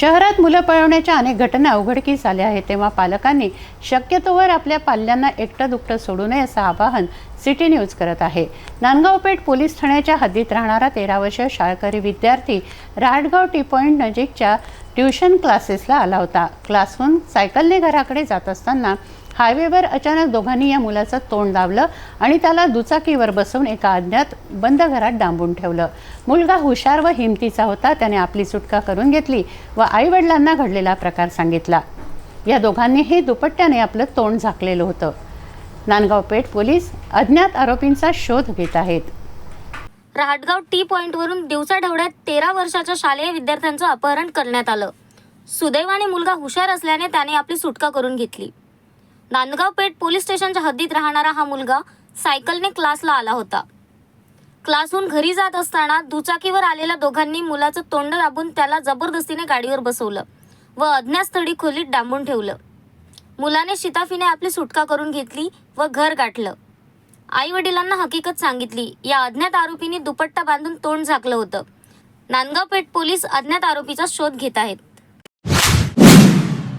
शहरात मुलं पळवण्याच्या अनेक घटना उघडकीस आल्या आहेत. तेव्हा पालकांनी शक्यतोवर आपल्या पाल्यांना एकटं दुकटं सोडू नये असं आवाहन सिटी न्यूज करत आहे. नांदगावपेठ पोलीस ठाण्याच्या हद्दीत राहणारा तेरा वर्षीय शाळकरी विद्यार्थी राहटगाव टी पॉईंट नजीकच्या ट्युशन क्लासेसला आला होता. क्लासहून सायकलने घराकडे जात असताना हायवेवर अचानक दोघांनी या मुलाचं तोंड दाबलं आणि त्याला दुचाकीवर बसवून एका अज्ञात बंद घरात डांबून ठेवलं. मुलगा हुशार व हिमतीचा होता त्याने आपली सुटका करून घेतली व आईवडिलांना घडलेला प्रकार सांगितला. या दोघांनीही दुपट्ट्याने आपलं तोंड झाकलेलं होतं. नांदगाव पेठ पोलीस अज्ञात आरोपींचा शोध घेत आहेत. राहटगाव टी पॉईंटवरून दिवसा ढवळ्यात तेरा वर्षाच्या शालेय विद्यार्थ्यांचं अपहरण करण्यात आलं. सुदैवाने मुलगा हुशार असल्याने त्याने आपली सुटका करून घेतली. नांदगाव पेठ पोलीस स्टेशनच्या हद्दीत राहणारा हा मुलगा सायकलने क्लासला आला होता. क्लासहून घरी जात असताना दुचाकीवर आलेल्या दोघांनी मुलाचं तोंड दाबून त्याला जबरदस्तीने गाडीवर बसवलं व अज्ञात स्थळी खोलीत डांबून ठेवलं. मुलाने शिताफीने आपली सुटका करून घेतली व घर गाठलं. आई वडिलांना हकीकत सांगितली. या अज्ञात आरोपीने दुपट्टा बांधून तोंड झाकलं होतं. नांदगाव पेठ पोलीस अज्ञात आरोपीचा शोध घेत आहेत.